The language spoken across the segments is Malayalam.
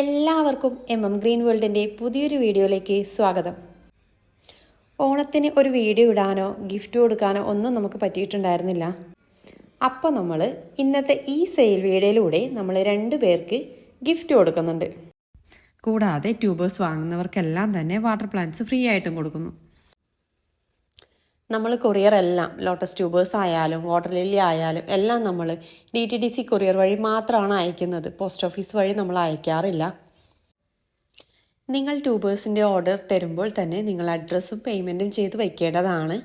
എല്ലാവർക്കും എം എം ഗ്രീൻ വേൾഡിന്റെ പുതിയൊരു വീഡിയോയിലേക്ക് സ്വാഗതം. ഓണത്തിന് ഒരു വീഡിയോ ഇടാനോ ഗിഫ്റ്റ് കൊടുക്കാനോ ഒന്നും നമുക്ക് പറ്റിയിട്ടുണ്ടായിരുന്നില്ല. അപ്പോൾ നമ്മൾ ഇന്നത്തെ ഈ സെയിൽ വീഡിയോയിലൂടെ നമ്മൾ രണ്ട് പേർക്ക് ഗിഫ്റ്റ് കൊടുക്കുന്നുണ്ട്. കൂടാതെ ട്യൂബേഴ്സ് വാങ്ങുന്നവർക്കെല്ലാം തന്നെ വാട്ടർ പ്ലാന്റ്സ് ഫ്രീ ആയിട്ടും കൊടുക്കുന്നു. നമ്മൾ കൊറിയർ എല്ലാം ലോട്ടസ് ട്യൂബേഴ്സ് ആയാലും വാട്ടർ ലില്ലി ആയാലും എല്ലാം നമ്മൾ D T D C courier വഴി മാത്രമാണ് അയക്കുന്നത്. പോസ്റ്റ് ഓഫീസ് വഴി നമ്മൾ അയക്കാറില്ല. നിങ്ങൾ ട്യൂബേഴ്സിന്റെ ഓർഡർ തരുമ്പോൾ തന്നെ നിങ്ങൾ അഡ്രസ്സും പേയ്മെന്റും ചെയ്ത് വയ്ക്കേണ്ടതാണ്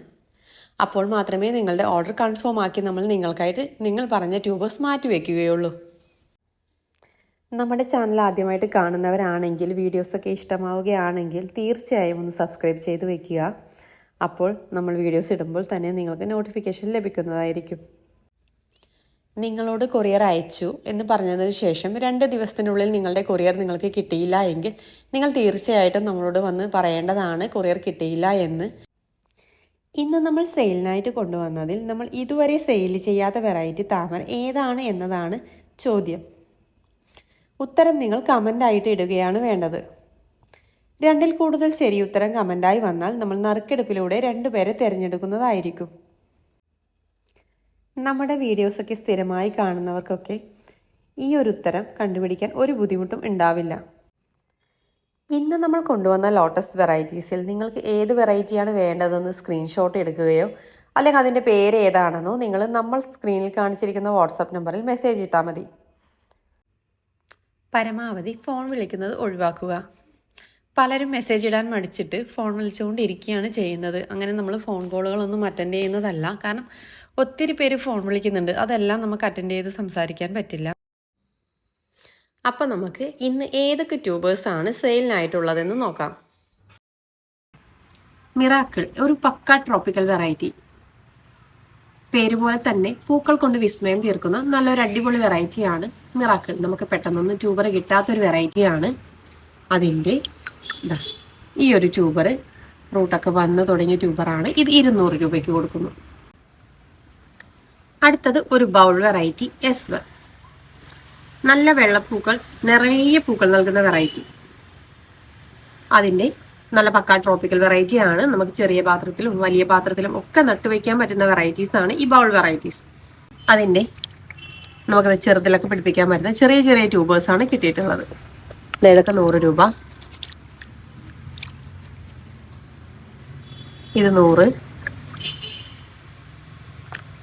അപ്പോൾ മാത്രമേ നിങ്ങളുടെ ഓർഡർ കൺഫേം ആക്കി നമ്മൾ നിങ്ങൾക്കായിട്ട് നിങ്ങൾ പറഞ്ഞ ട്യൂബേഴ്സ് മാറ്റി വയ്ക്കുകയുള്ളൂ നമ്മുടെ ചാനൽ ആദ്യമായിട്ട് കാണുന്നവരാണെങ്കിൽ വീഡിയോസൊക്കെ ഇഷ്ടമാവുകയാണെങ്കിൽ തീർച്ചയായും ഒന്ന് സബ്സ്ക്രൈബ് ചെയ്ത് വെക്കുക. അപ്പോൾ നമ്മൾ വീഡിയോസ് ഇടുമ്പോൾ തന്നെ നിങ്ങൾക്ക് നോട്ടിഫിക്കേഷൻ ലഭിക്കുന്നതായിരിക്കും. നിങ്ങളോട് കൊറിയർ അയച്ചു എന്ന് പറഞ്ഞതിന് ശേഷം രണ്ട് ദിവസത്തിനുള്ളിൽ നിങ്ങളുടെ കൊറിയർ നിങ്ങൾക്ക് കിട്ടിയില്ല എങ്കിൽ നിങ്ങൾ തീർച്ചയായിട്ടും നമ്മളോട് വന്ന് പറയേണ്ടതാണ് കൊറിയർ കിട്ടിയില്ല എന്ന്. ഇന്ന് നമ്മൾ സെയിലിനായിട്ട് കൊണ്ടുവന്നതിൽ നമ്മൾ ഇതുവരെ സെയിൽ ചെയ്യാത്ത വെറൈറ്റി താമര ഏതാണ് എന്നതാണ് ചോദ്യം. ഉത്തരം നിങ്ങൾ കമന്റായിട്ട് ഇടുകയാണ് വേണ്ടത്. രണ്ടിൽ കൂടുതൽ ശരിയുത്തരം കമന്റായി വന്നാൽ നമ്മൾ നറുക്കെടുപ്പിലൂടെ രണ്ടുപേരെ തിരഞ്ഞെടുക്കുന്നതായിരിക്കും. നമ്മുടെ വീഡിയോസൊക്കെ സ്ഥിരമായി കാണുന്നവർക്കൊക്കെ ഈ ഒരു ഉത്തരം കണ്ടുപിടിക്കാൻ ഒരു ബുദ്ധിമുട്ടും ഉണ്ടാവില്ല. ഇന്ന് നമ്മൾ കൊണ്ടുവന്ന ലോട്ടസ് വെറൈറ്റീസിൽ നിങ്ങൾക്ക് ഏത് വെറൈറ്റിയാണ് വേണ്ടതെന്ന് സ്ക്രീൻഷോട്ട് എടുക്കുകയോ അല്ലെങ്കിൽ അതിന്റെ പേര് ഏതാണെന്നോ നിങ്ങൾ നമ്മൾ സ്ക്രീനിൽ കാണിച്ചിരിക്കുന്ന വാട്സാപ്പ് നമ്പറിൽ മെസ്സേജ് ഇട്ടാൽ മതി. പരമാവധി ഫോൺ വിളിക്കുന്നത് ഒഴിവാക്കുക. പലരും മെസ്സേജ് ഇടാൻ മടിച്ചിട്ട് ഫോൺ വിളിച്ചുകൊണ്ടിരിക്കുകയാണ് ചെയ്യുന്നത്. അങ്ങനെ നമ്മൾ ഫോൺ കോളുകളൊന്നും അറ്റൻഡ് ചെയ്യുന്നതല്ല. കാരണം ഒത്തിരി പേര് ഫോൺ വിളിക്കുന്നുണ്ട്. അതെല്ലാം നമുക്ക് അറ്റൻഡ് ചെയ്ത് സംസാരിക്കാൻ പറ്റില്ല. അപ്പം നമുക്ക് ഇന്ന് ഏതൊക്കെ ട്യൂബേഴ്സാണ് സെയിലിനായിട്ടുള്ളതെന്ന് നോക്കാം. മിറാക്കിൾ ഒരു പക്ക ട്രോപ്പിക്കൽ വെറൈറ്റി പേര് പോലെ തന്നെ പൂക്കൾ കൊണ്ട് വിസ്മയം തീർക്കുന്ന നല്ലൊരു അടിപൊളി വെറൈറ്റിയാണ് മിറാക്കിൾ. നമുക്ക് പെട്ടെന്നൊന്നും ട്യൂബർ കിട്ടാത്തൊരു വെറൈറ്റിയാണ് അതിന്റെ ഇതാ ഈ ഒരു ട്യൂബർ റൂട്ടൊക്കെ വന്ന് തുടങ്ങിയ ട്യൂബറാണ്. ഇത് ഇരുന്നൂറ് രൂപയ്ക്ക് കൊടുക്കുന്നു. അടുത്തത് ഒരു ബൗൾ വെറൈറ്റി എസ് വൺ നല്ല വെള്ളപ്പൂക്കൾ നിറയെ പൂക്കൾ നൽകുന്ന വെറൈറ്റി. അതിന്റെ നല്ല പക്കാ ട്രോപ്പിക്കൽ വെറൈറ്റി ആണ്. നമുക്ക് ചെറിയ പാത്രത്തിലും വലിയ പാത്രത്തിലും ഒക്കെ നട്ടുവയ്ക്കാൻ പറ്റുന്ന വെറൈറ്റീസ് ആണ് ഈ ബൗൾ വെറൈറ്റീസ് അതിന്റെ നമുക്കത് ചെറുതിലൊക്കെ പിടിപ്പിക്കാൻ പറ്റുന്ന ചെറിയ ചെറിയ ട്യൂബേഴ്സാണ് കിട്ടിയിട്ടുള്ളത്. ഇതൊക്കെ നൂറ് രൂപ. ഇത് നൂറ്.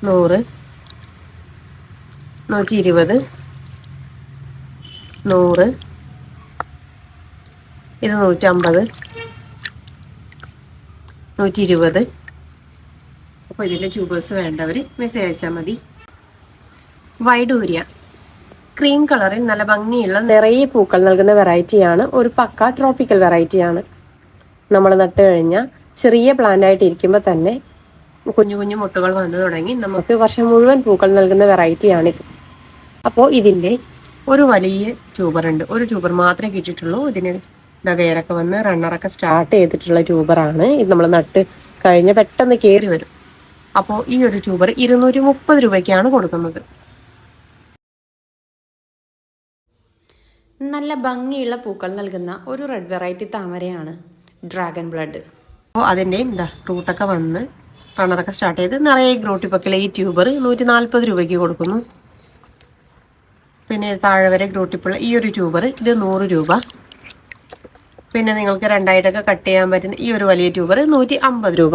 നൂറ് നൂറ്റി ഇരുപത്. നൂറ്. ഇത് നൂറ്റമ്പത്. നൂറ്റി ഇരുപത്. അപ്പോൾ ഇതിന്റെ ട്യൂബേഴ്സ് വേണ്ടവർ മെസ്സേജ് അയച്ചാൽ മതി. വൈഡൂര്യ ക്രീം കളറിൽ നല്ല ഭംഗിയുള്ള നിറയെ പൂക്കൾ നൽകുന്ന വെറൈറ്റിയാണ് ഒരു പക്ക ട്രോപ്പിക്കൽ വെറൈറ്റിയാണ് നമ്മൾ നട്ട് കഴിഞ്ഞാൽ ചെറിയ പ്ലാന്റ് ആയിട്ട് ഇരിക്കുമ്പോൾ തന്നെ കുഞ്ഞു കുഞ്ഞു മുട്ടുകൾ വന്നു തുടങ്ങി നമുക്ക് വർഷം മുഴുവൻ പൂക്കൾ നൽകുന്ന വെറൈറ്റിയാണിത് അപ്പോൾ ഇതിന്റെ ഒരു വലിയ ട്യൂബറുണ്ട് ഒരു ട്യൂബർ മാത്രമേ കിട്ടിയിട്ടുള്ളൂ. ഇതിന് വേരൊക്കെ വന്ന് റണ്ണറൊക്കെ സ്റ്റാർട്ട് ചെയ്തിട്ടുള്ള ട്യൂബറാണ് ഇത് നമ്മൾ നട്ട് കഴിഞ്ഞ് പെട്ടെന്ന് കയറി വരും. അപ്പോൾ ഈ ഒരു ട്യൂബർ ഇരുന്നൂറ്റി മുപ്പത് രൂപയ്ക്കാണ് കൊടുക്കുന്നത്. നല്ല ഭംഗിയുള്ള പൂക്കൾ നൽകുന്ന ഒരു റെഡ് വെറൈറ്റി താമരയാണ് ഡ്രാഗൺ ബ്ലഡ് അപ്പോൾ അതിന്റെ എന്താ റൂട്ടൊക്കെ വന്ന് റണ്ണറൊക്കെ സ്റ്റാർട്ട് ചെയ്ത് നിറയെ ഗ്രോട്ടി ഗ്രോട്ടിപ്പൊക്കെയുള്ള ഈ ട്യൂബർ നൂറ്റി നാൽപ്പത് രൂപയ്ക്ക് കൊടുക്കുന്നു. പിന്നെ താഴെ വരെ ഗ്രോട്ടിപ്പുള്ള ഈ ഒരു ട്യൂബർ ഇത് നൂറ് രൂപ. പിന്നെ നിങ്ങൾക്ക് രണ്ടായിട്ടൊക്കെ കട്ട് ചെയ്യാൻ പറ്റുന്ന ഈ ഒരു വലിയ ട്യൂബർ നൂറ്റി അമ്പത് രൂപ.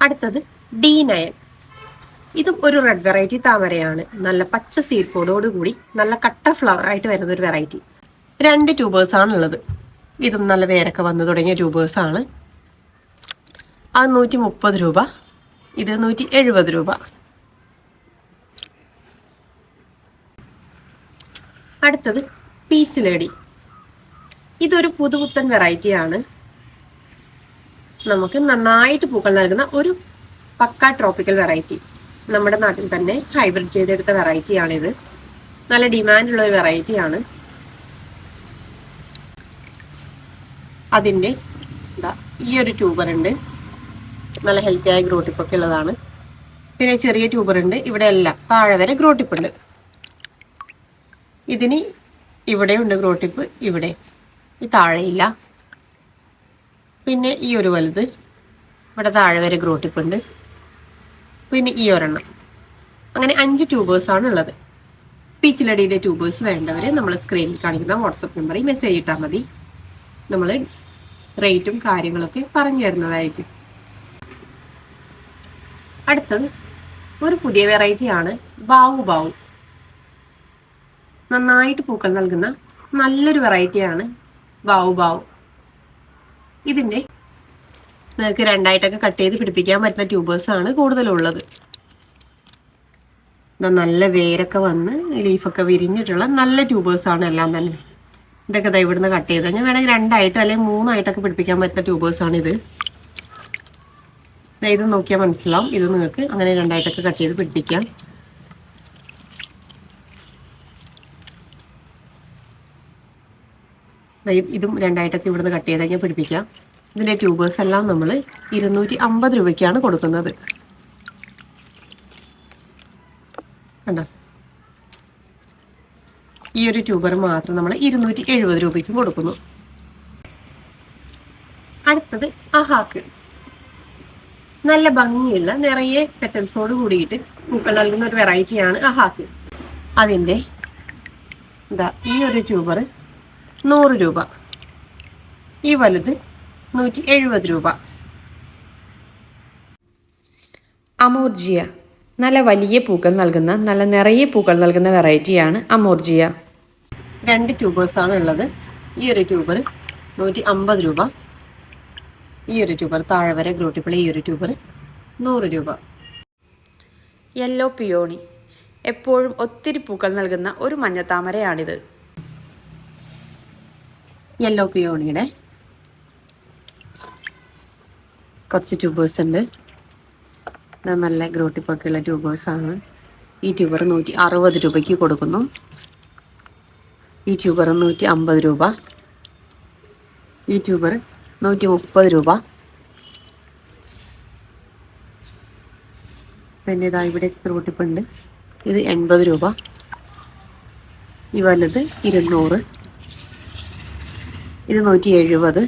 അടുത്തത് ഡി നയൻ. ഇതും ഒരു റെഡ് വെറൈറ്റി താമരയാണ്. നല്ല പച്ച സീഡ് കൂടി നല്ല കട്ട ഫ്ലവർ ആയിട്ട് വരുന്ന ഒരു വെറൈറ്റി രണ്ട് ട്യൂബേഴ്സ് ആണുള്ളത്. ഇതും നല്ല വേരൊക്കെ വന്നു തുടങ്ങിയ രൂപേഴ്സാണ് അത് നൂറ്റി മുപ്പത് രൂപ. ഇത് നൂറ്റി എഴുപത് രൂപ. അടുത്തത് പീച്ച് ലേഡി. ഇതൊരു പുതുപുത്തൻ വെറൈറ്റിയാണ്. നമുക്ക് നന്നായിട്ട് പൂക്കൾ നൽകുന്ന ഒരു പക്ക ട്രോപ്പിക്കൽ വെറൈറ്റി. നമ്മുടെ നാട്ടിൽ തന്നെ ഹൈബ്രിഡ് ചെയ്തെടുത്ത വെറൈറ്റിയാണിത്. നല്ല ഡിമാൻഡുള്ള ഒരു വെറൈറ്റിയാണ്. അതിന്റെ എന്താ ഈ ഒരു ട്യൂബർ ഉണ്ട് നല്ല ഹെൽത്തി ആയ ഗ്രോട്ടിപ്പൊക്കെ ഉള്ളതാണ്. പിന്നെ ചെറിയ ട്യൂബർ ഉണ്ട് ഇവിടെ എല്ലാം താഴെ വരെ ഗ്രോട്ടിപ്പ് ഉണ്ട്. ഇതിന് ഇവിടെയുണ്ട് ഗ്രോ ടിപ്പ് ഇവിടെ. ഈ താഴെയില്ല. പിന്നെ ഈ ഒരു വലുത്. ഇവിടെ താഴെ വരെ ഗ്രോ ടിപ്പ് ഉണ്ട്. പിന്നെ ഈ ഒരെണ്ണം. അങ്ങനെ അഞ്ച് ട്യൂബേഴ്സാണ് ഉള്ളത്. പീച്ചിലടിയുടെ ട്യൂബേഴ്സ് വേണ്ടവർ നമ്മൾ സ്ക്രീനിൽ കാണിക്കുന്ന വാട്സപ്പ് നമ്പറിൽ മെസ്സേജ് ഇട്ടാൽ മതി. നമ്മൾ റേറ്റും കാര്യങ്ങളൊക്കെ പറഞ്ഞു തരുന്നതായിരിക്കും അടുത്തത് ഒരു പുതിയ വെറൈറ്റിയാണ് ബാവു ബാവു. നന്നായിട്ട് പൂക്കൾ നൽകുന്ന നല്ലൊരു വെറൈറ്റിയാണ് ബാവു ബാവു. ഇതിന്റെ നിങ്ങൾക്ക് രണ്ടായിട്ടൊക്കെ കട്ട് ചെയ്ത് പിടിപ്പിക്കാൻ പറ്റുന്ന ട്യൂബേഴ്സ് ആണ് കൂടുതലുള്ളത്. നല്ല വേരൊക്കെ വന്ന് ലീഫൊക്കെ വിരിഞ്ഞിട്ടുള്ള നല്ല ട്യൂബേഴ്സ് ആണ് എല്ലാം തന്നെ. ഇതൊക്കെ ദാ ഇവിടുന്ന് കട്ട് ചെയ്ത്. ഞാൻ വേണമെങ്കിൽ രണ്ടായിട്ട് അല്ലെങ്കിൽ മൂന്നായിട്ടൊക്കെ പിടിപ്പിക്കാൻ പറ്റുന്ന ആണ് ഇത്. ഇത് നോക്കിയാൽ മനസ്സിലാവും. ഇത് നിങ്ങൾക്ക് അങ്ങനെ രണ്ടായിട്ടൊക്കെ കട്ട് ചെയ്ത് പിടിപ്പിക്കാം. ഇതും രണ്ടായിട്ടൊക്കെ ഇവിടുന്ന് കട്ട് ചെയ്ത് കഴിഞ്ഞാൽ പിടിപ്പിക്കാം. ഇതിന്റെ ട്യൂബേഴ്സ് എല്ലാം നമ്മൾ ഇരുന്നൂറ്റി അമ്പത് രൂപയ്ക്കാണ് കൊടുക്കുന്നത്. കണ്ടോ? ഈ ഒരു ട്യൂബർ മാത്രം നമ്മൾ ഇരുന്നൂറ്റി എഴുപത് രൂപയ്ക്ക് കൊടുക്കുന്നു. അടുത്തത് അഹാക്ക്. നല്ല ഭംഗിയുള്ള നിറയെ പെറ്റൽസോട് കൂടിയിട്ട് പൂക്കൾ നൽകുന്ന ഒരു വെറൈറ്റിയാണ് അഹാക്ക്. അതിന്റെ ഇതാ ഈ ഒരു ട്യൂബർ നൂറ് രൂപ. ഈ വലുത് നൂറ്റി എഴുപത് രൂപ. അമോർജിയ. നല്ല വലിയ പൂക്കൾ നൽകുന്ന നല്ല നിറയെ പൂക്കൾ നൽകുന്ന വെറൈറ്റിയാണ് അമോർജിയ. രണ്ട് ട്യൂബേഴ്സാണ് ഉള്ളത്. ഈ ഒരു ട്യൂബർ നൂറ്റി അമ്പത് രൂപ. ഈ ഒരു ട്യൂബർ താഴെ വരെ ഗ്രോട്ടിപ്പിൾ ഈ ഒരു ട്യൂബർ നൂറ് രൂപ. Yellow peony. എപ്പോഴും ഒത്തിരി പൂക്കൾ നൽകുന്ന ഒരു മഞ്ഞ മഞ്ഞത്താമരയാണിത് യെല്ലോ പിയോണിയുടെ കുറച്ച് ട്യൂബേഴ്സ് ഉണ്ട്. നല്ല ഗ്രോട്ടിപ്പൊക്കെയുള്ള ട്യൂബേഴ്സാണ്. ഈ ട്യൂബർ നൂറ്റി അറുപത് രൂപയ്ക്ക് കൊടുക്കുന്നു. ഈ ട്യൂബർ നൂറ്റി അമ്പത് രൂപ. ഈ ട്യൂബർ നൂറ്റി മുപ്പത് രൂപ. പിന്നെ ഇതാ ഇവിടെ ഗ്രോട്ടിപ്പുണ്ട് ഇത് എൺപത് രൂപ. ഈ വലുത് ഇരുന്നൂറ്. ഇത് നൂറ്റി എഴുപത്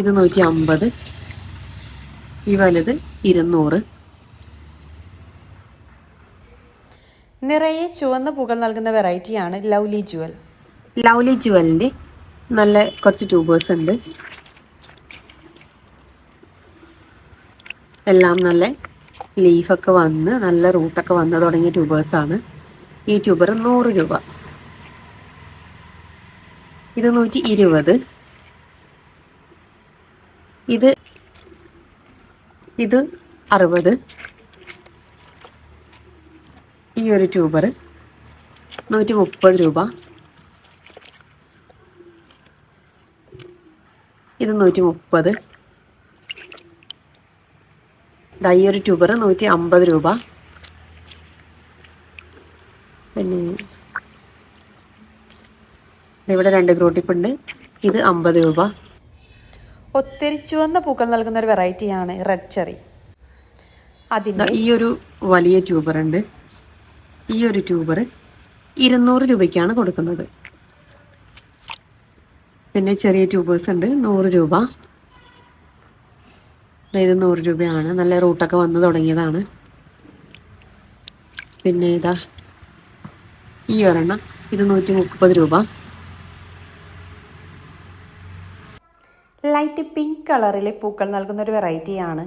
ഇത് നൂറ്റി അമ്പത് ഈ വലുത് ഇരുന്നൂറ്. നിറയെ ചുവന്ന പുകൾ നൽകുന്ന വെറൈറ്റിയാണ് ലവ്ലി ജുവൽ. ലവ്ലി ജുവലിന്റെ നല്ല കുറച്ച് ട്യൂബേഴ്സ് ഉണ്ട്. എല്ലാം നല്ല ലീഫൊക്കെ വന്ന് നല്ല റൂട്ടൊക്കെ വന്ന് തുടങ്ങിയ ട്യൂബേഴ്സാണ് ഈ ട്യൂബർ നൂറ് രൂപ. ഇത് നൂറ്റി ഇരുപത്. ഇത് ഇത് അറുപത്. ഈ ഒരു ട്യൂബർ നൂറ്റി മുപ്പത് രൂപ. ഇത് നൂറ്റി മുപ്പത് ഇതാ ഈ ഒരു ട്യൂബർ നൂറ്റി അമ്പത് രൂപ. പിന്നെ ഇവിടെ രണ്ട് ഗ്രോട്ടിപ്പുണ്ട്. ഇത് അമ്പത് രൂപ. ഒത്തിരി ചുവന്ന പൂക്കൾ നൽകുന്ന ഒരു വെറൈറ്റിയാണ് റെഡ് ചെറി. അതിന്റെ ഈ ഒരു വലിയ ട്യൂബർ ഉണ്ട് ഈ ഒരു ട്യൂബർ ഇരുന്നൂറ് രൂപയ്ക്കാണ് കൊടുക്കുന്നത്. പിന്നെ ചെറിയ ട്യൂബേഴ്സ് ഉണ്ട്. നൂറ് രൂപ. ഇത് നൂറ് രൂപയാണ്. നല്ല റൂട്ടൊക്കെ വന്ന് തുടങ്ങിയതാണ്. പിന്നെ ഇതാ ഈ ഒരെണ്ണം ഇത് നൂറ്റി മുപ്പത് രൂപ. ലൈറ്റ് പിങ്ക് കളറിലെ പൂക്കൾ നൽകുന്ന ഒരു വെറൈറ്റിയാണ്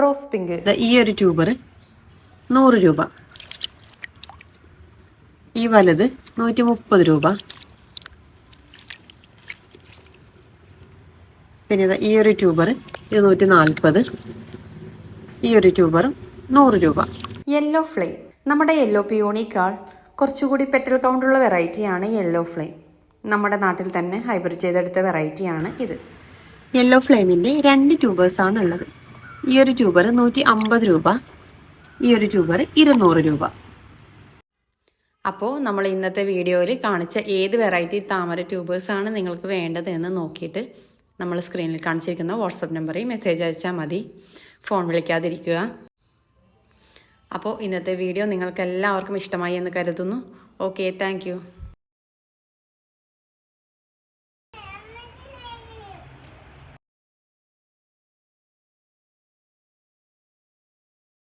റോസ് പിങ്ക്. ഈ ഒരു ട്യൂബർ നൂറ് രൂപ. ഈ വലത് നൂറ്റി മുപ്പത് രൂപ. പിന്നെ ഈ ഒരു ട്യൂബർ ഇരുന്നൂറ്റി നാൽപ്പത് ഈ ഒരു ട്യൂബറും നൂറ് രൂപ. യെല്ലോ ഫ്ലെയിം നമ്മുടെ യെല്ലോ പിയോണിക്കാൾ കുറച്ചുകൂടി പെറ്റൽ കൗണ്ടുള്ള വെറൈറ്റിയാണ് യെല്ലോ ഫ്ലെയിം നമ്മുടെ നാട്ടിൽ തന്നെ ഹൈബ്രിഡ് ചെയ്തെടുത്ത വെറൈറ്റിയാണ് ഇത്. യെല്ലോ ഫ്ലെയിമിന്റെ രണ്ട് ട്യൂബേഴ്സാണ് ഉള്ളത് ഈ ഒരു ട്യൂബർ നൂറ്റി അമ്പത് രൂപ. ഈ ഒരു ട്യൂബർ ഇരുന്നൂറ് രൂപ. അപ്പോൾ നമ്മൾ ഇന്നത്തെ വീഡിയോയിൽ കാണിച്ച ഏത് വെറൈറ്റി താമര ട്യൂബേഴ്സാണ് നിങ്ങൾക്ക് വേണ്ടത് എന്ന് നോക്കിയിട്ട് നമ്മൾ സ്ക്രീനിൽ കാണിച്ചിരിക്കുന്ന വാട്സപ്പ് നമ്പറിൽ മെസ്സേജ് അയച്ചാൽ മതി. ഫോൺ വിളിക്കാതിരിക്കുക. അപ്പോൾ ഇന്നത്തെ വീഡിയോ നിങ്ങൾക്ക് എല്ലാവർക്കും ഇഷ്ടമായി എന്ന് കരുതുന്നു. Okay thank